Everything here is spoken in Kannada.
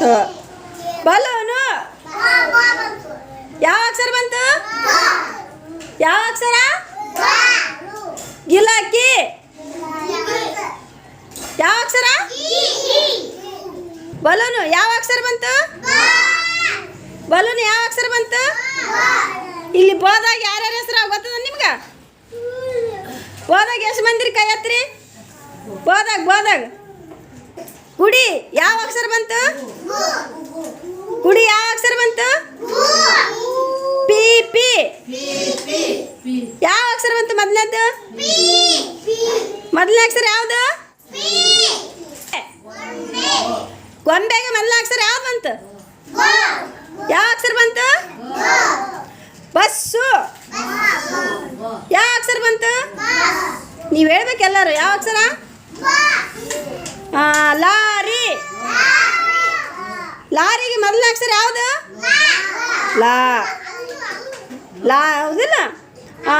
ಹ. ಬಲೂನು ಯಾವ ಅಕ್ಷರ ಬಂತು? ಯಾವ ಅಕ್ಷರ? ಗಿಲಾಕಿ. ಯಾವ ಅಕ್ಷರ? ಬಲೂನು ಯಾವ ಅಕ್ಷರ ಬಂತು? ಬಲೂನು ಯಾವ ಅಕ್ಷರ ಬಂತು? ಇಲ್ಲಿ ಬೋದಾಗ ಯಾರ್ಯಾರ ಹೆಸರು ಗೊತ್ತದ ನಿಮ್ಗ? ಬೋದಾಗ ಎಷ್ಟು ಮಂದಿರಿ ಕೈ ಹತ್ರಿ ಬೋದಾಗ ಬೋದಾಗ. ಗುಡಿ ಯಾವ ಅಕ್ಷರ ಬಂತು? ಗುಡಿ ಯಾವ ಅಕ್ಷರ ಬಂತು? P P. ಯಾವ ಅಕ್ಷರ ಬಂತು ಮೊದಲದ್ದು ಮೊದಲನೇ ಅಕ್ಷರ ಯಾವುದು? ಗೊಂಬೆಗೆ ಮೊದಲ ಅಕ್ಷರ ಯಾವ್ದು ಬಂತು? ಯಾವ ಅಕ್ಷರ ಬಂತು? ಬಸ್ಸು. ಯಾವ ಅಕ್ಷರ ಬಂತು? ನೀವು ಹೇಳ್ಬೇಕು ಎಲ್ಲರೂ. ಯಾವ ಅಕ್ಷರ? ಲಾ ಲಾರಿಗೆ ಮೊದಲ ಅಕ್ಷರ ಯಾವುದು? ಲಾ. ಲಾ ಹೌದಿಲ್ಲ? ಆ,